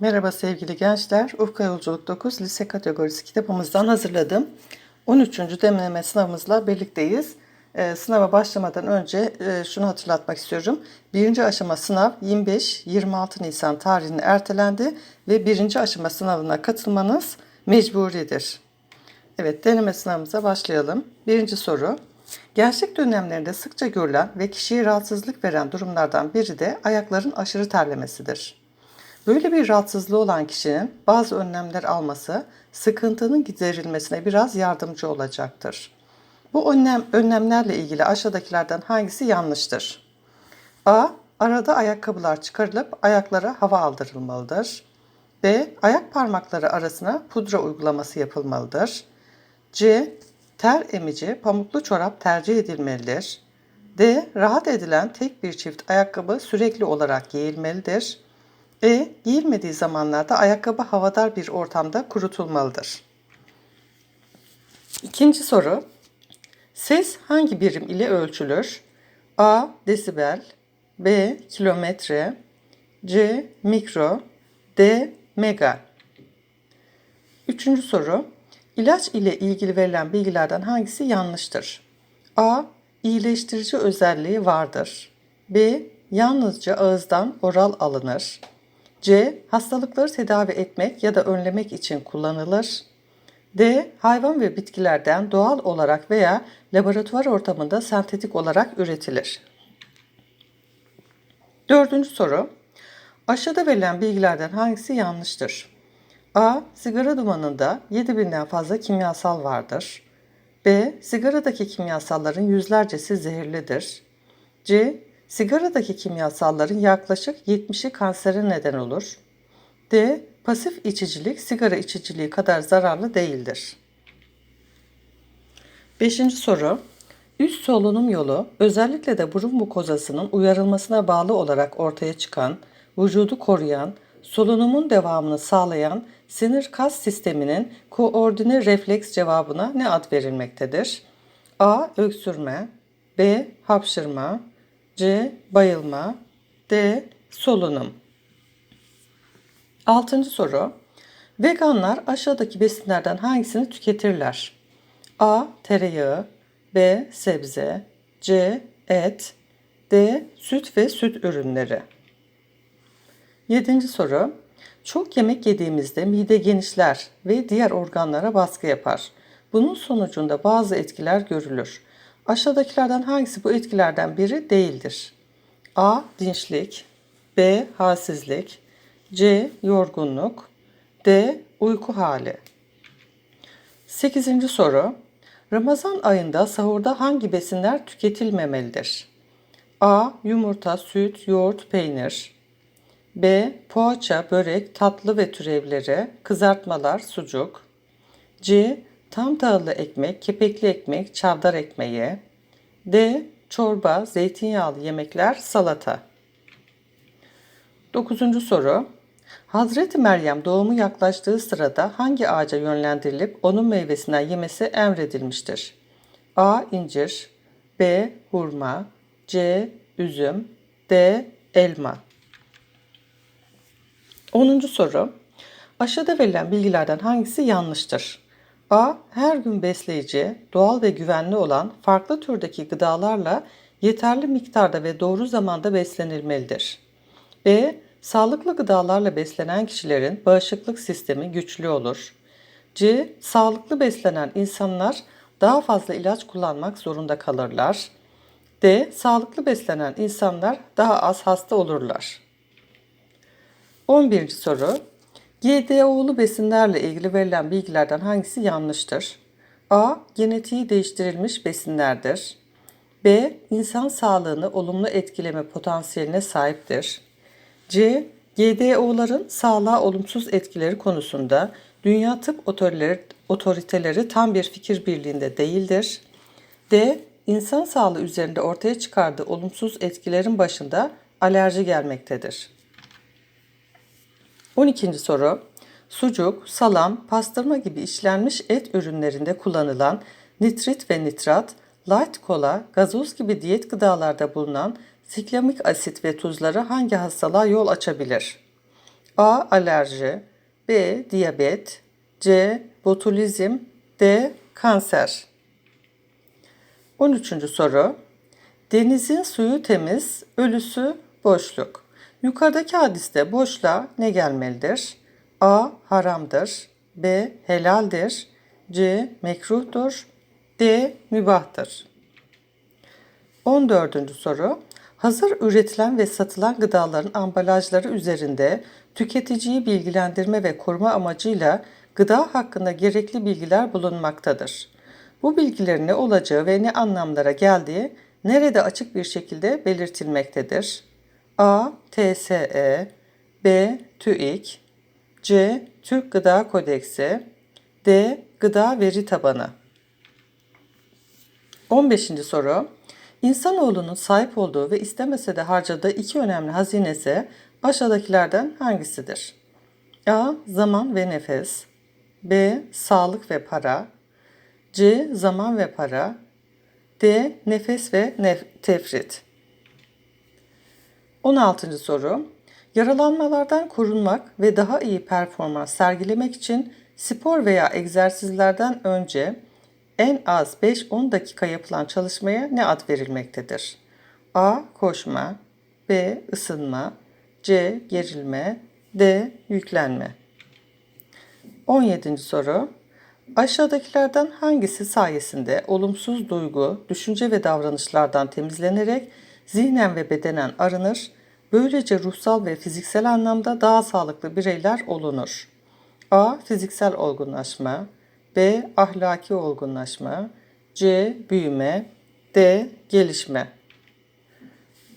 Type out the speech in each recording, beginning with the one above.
Merhaba sevgili gençler. Ufka Yolculuk 9 lise kategorisi kitabımızdan hazırladım. 13. deneme sınavımızla birlikteyiz. Ee, sınava başlamadan önce e, şunu hatırlatmak istiyorum. Birinci aşama sınav 25-26 Nisan tarihine ertelendi ve birinci aşama sınavına katılmanız mecburidir. Evet deneme sınavımıza başlayalım. Birinci soru. Gençlik dönemlerinde sıkça görülen ve kişiye rahatsızlık veren durumlardan biri de ayakların aşırı terlemesidir. Böyle bir rahatsızlığı olan kişinin bazı önlemler alması sıkıntının giderilmesine biraz yardımcı olacaktır. Bu önlem, önlemlerle ilgili aşağıdakilerden hangisi yanlıştır? A. Arada ayakkabılar çıkarılıp ayaklara hava aldırılmalıdır. B. Ayak parmakları arasına pudra uygulaması yapılmalıdır. C. Ter emici pamuklu çorap tercih edilmelidir. D. Rahat edilen tek bir çift ayakkabı sürekli olarak giyilmelidir. E. Giyilmediği zamanlarda ayakkabı havadar bir ortamda kurutulmalıdır. İkinci soru. Ses hangi birim ile ölçülür? A. Desibel B. Kilometre C. Mikro D. Mega Üçüncü soru. İlaç ile ilgili verilen bilgilerden hangisi yanlıştır? A. İyileştirici özelliği vardır. B. Yalnızca ağızdan oral alınır. C. Hastalıkları tedavi etmek ya da önlemek için kullanılır. D. Hayvan ve bitkilerden doğal olarak veya laboratuvar ortamında sentetik olarak üretilir. Dördüncü soru. Aşağıda verilen bilgilerden hangisi yanlıştır? A. Sigara dumanında 7000'den fazla kimyasal vardır. B. Sigaradaki kimyasalların yüzlercesi zehirlidir. C. Sigaradaki kimyasalların yaklaşık 70'i kansere neden olur. D. Pasif içicilik sigara içiciliği kadar zararlı değildir. Beşinci soru. Üst solunum yolu özellikle de burun mukozasının uyarılmasına bağlı olarak ortaya çıkan, vücudu koruyan, solunumun devamını sağlayan sinir kas sisteminin koordine refleks cevabına ne ad verilmektedir? A. Öksürme B. Hapşırma C. Bayılma D. Solunum Altıncı soru. Veganlar aşağıdaki besinlerden hangisini tüketirler? A. Tereyağı B. Sebze C. Et D. Süt ve süt ürünleri Yedinci soru. Çok yemek yediğimizde mide genişler ve diğer organlara baskı yapar. Bunun sonucunda bazı etkiler görülür. Aşağıdakilerden hangisi bu etkilerden biri değildir? A. Dinçlik B. Halsizlik C. Yorgunluk D. Uyku hali 8. soru Ramazan ayında sahurda hangi besinler tüketilmemelidir? A. Yumurta, süt, yoğurt, peynir B. Poğaça, börek, tatlı ve türevleri, kızartmalar, sucuk C. Tam tahıllı ekmek, kepekli ekmek, çavdar ekmeği D. Çorba, zeytinyağlı yemekler, salata 9. soru Hazreti Meryem doğumu yaklaştığı sırada hangi ağaca yönlendirilip onun meyvesinden yemesi emredilmiştir? A. incir B. Hurma C. Üzüm D. Elma 10. soru Aşağıda verilen bilgilerden hangisi yanlıştır? A. Her gün besleyici, doğal ve güvenli olan farklı türdeki gıdalarla yeterli miktarda ve doğru zamanda beslenilmelidir. B. Sağlıklı gıdalarla beslenen kişilerin bağışıklık sistemi güçlü olur. C. Sağlıklı beslenen insanlar daha fazla ilaç kullanmak zorunda kalırlar. D. Sağlıklı beslenen insanlar daha az hasta olurlar. 11. soru. GDO'lu besinlerle ilgili verilen bilgilerden hangisi yanlıştır? A. Genetiği değiştirilmiş besinlerdir. B. İnsan sağlığını olumlu etkileme potansiyeline sahiptir. C. GDO'ların sağlığa olumsuz etkileri konusunda dünya tıp otoriteleri, otoriteleri tam bir fikir birliğinde değildir. D. İnsan sağlığı üzerinde ortaya çıkardığı olumsuz etkilerin başında alerji gelmektedir. 12. soru. Sucuk, salam, pastırma gibi işlenmiş et ürünlerinde kullanılan nitrit ve nitrat, light kola, gazoz gibi diyet gıdalarda bulunan siklamik asit ve tuzları hangi hastalığa yol açabilir? A. Alerji B. Diyabet C. Botulizm D. Kanser 13. soru Denizin suyu temiz, ölüsü boşluk. Yukarıdaki hadiste boşluğa ne gelmelidir? A. Haramdır B. Helaldir C. Mekruhtur D. Mübahtır 14. soru Hazır üretilen ve satılan gıdaların ambalajları üzerinde tüketiciyi bilgilendirme ve koruma amacıyla gıda hakkında gerekli bilgiler bulunmaktadır. Bu bilgilerin ne olacağı ve ne anlamlara geldiği nerede açık bir şekilde belirtilmektedir? A. TSE B. TÜİK C. Türk Gıda Kodeksi D. Gıda Veri Tabanı 15. soru İnsanoğlunun sahip olduğu ve istemese de harcadığı iki önemli hazinesi aşağıdakilerden hangisidir? A. Zaman ve nefes B. Sağlık ve para C. Zaman ve para D. Nefes ve nef- tefrit 16. soru Yaralanmalardan korunmak ve daha iyi performans sergilemek için spor veya egzersizlerden önce en az 5-10 dakika yapılan çalışmaya ne ad verilmektedir? A. Koşma B. ısınma C. Gerilme D. Yüklenme 17. soru Aşağıdakilerden hangisi sayesinde olumsuz duygu, düşünce ve davranışlardan temizlenerek zihnen ve bedenen arınır, böylece ruhsal ve fiziksel anlamda daha sağlıklı bireyler olunur? A. Fiziksel olgunlaşma B. Ahlaki olgunlaşma C. Büyüme D. Gelişme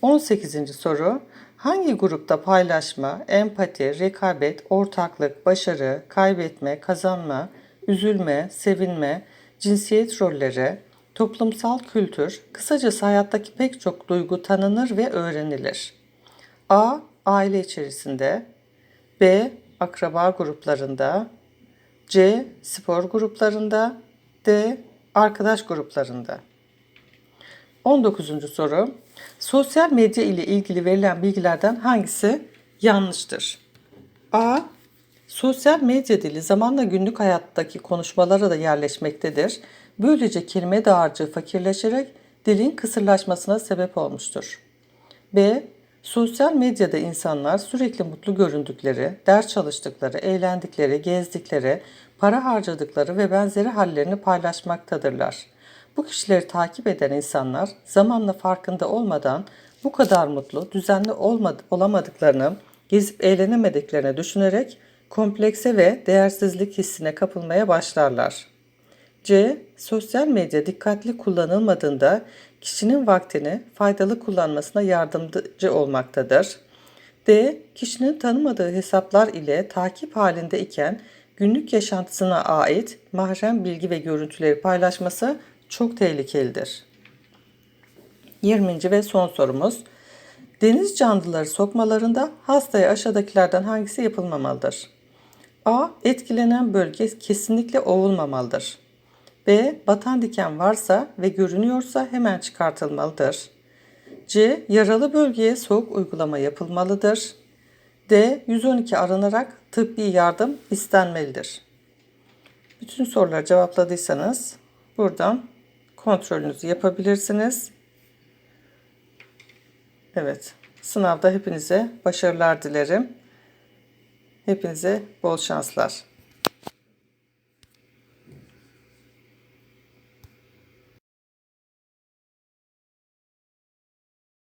18. soru Hangi grupta paylaşma, empati, rekabet, ortaklık, başarı, kaybetme, kazanma, üzülme, sevinme, cinsiyet rolleri, toplumsal kültür, kısacası hayattaki pek çok duygu tanınır ve öğrenilir? A. Aile içerisinde B. Akraba gruplarında C. Spor gruplarında D. Arkadaş gruplarında 19. soru. Sosyal medya ile ilgili verilen bilgilerden hangisi yanlıştır? A. Sosyal medya dili zamanla günlük hayattaki konuşmalara da yerleşmektedir. Böylece kelime dağarcığı fakirleşerek dilin kısırlaşmasına sebep olmuştur. B. Sosyal medyada insanlar sürekli mutlu göründükleri, ders çalıştıkları, eğlendikleri, gezdikleri, para harcadıkları ve benzeri hallerini paylaşmaktadırlar. Bu kişileri takip eden insanlar zamanla farkında olmadan bu kadar mutlu, düzenli olmad- olamadıklarını, gezip eğlenemediklerini düşünerek komplekse ve değersizlik hissine kapılmaya başlarlar. C. Sosyal medya dikkatli kullanılmadığında kişinin vaktini faydalı kullanmasına yardımcı olmaktadır. D. Kişinin tanımadığı hesaplar ile takip halinde iken günlük yaşantısına ait mahrem bilgi ve görüntüleri paylaşması çok tehlikelidir. 20. ve son sorumuz. Deniz canlıları sokmalarında hastaya aşağıdakilerden hangisi yapılmamalıdır? A. Etkilenen bölge kesinlikle ovulmamalıdır. B. Batan diken varsa ve görünüyorsa hemen çıkartılmalıdır. C. Yaralı bölgeye soğuk uygulama yapılmalıdır. D. 112 aranarak tıbbi yardım istenmelidir. Bütün soruları cevapladıysanız buradan kontrolünüzü yapabilirsiniz. Evet, sınavda hepinize başarılar dilerim. Hepinize bol şanslar.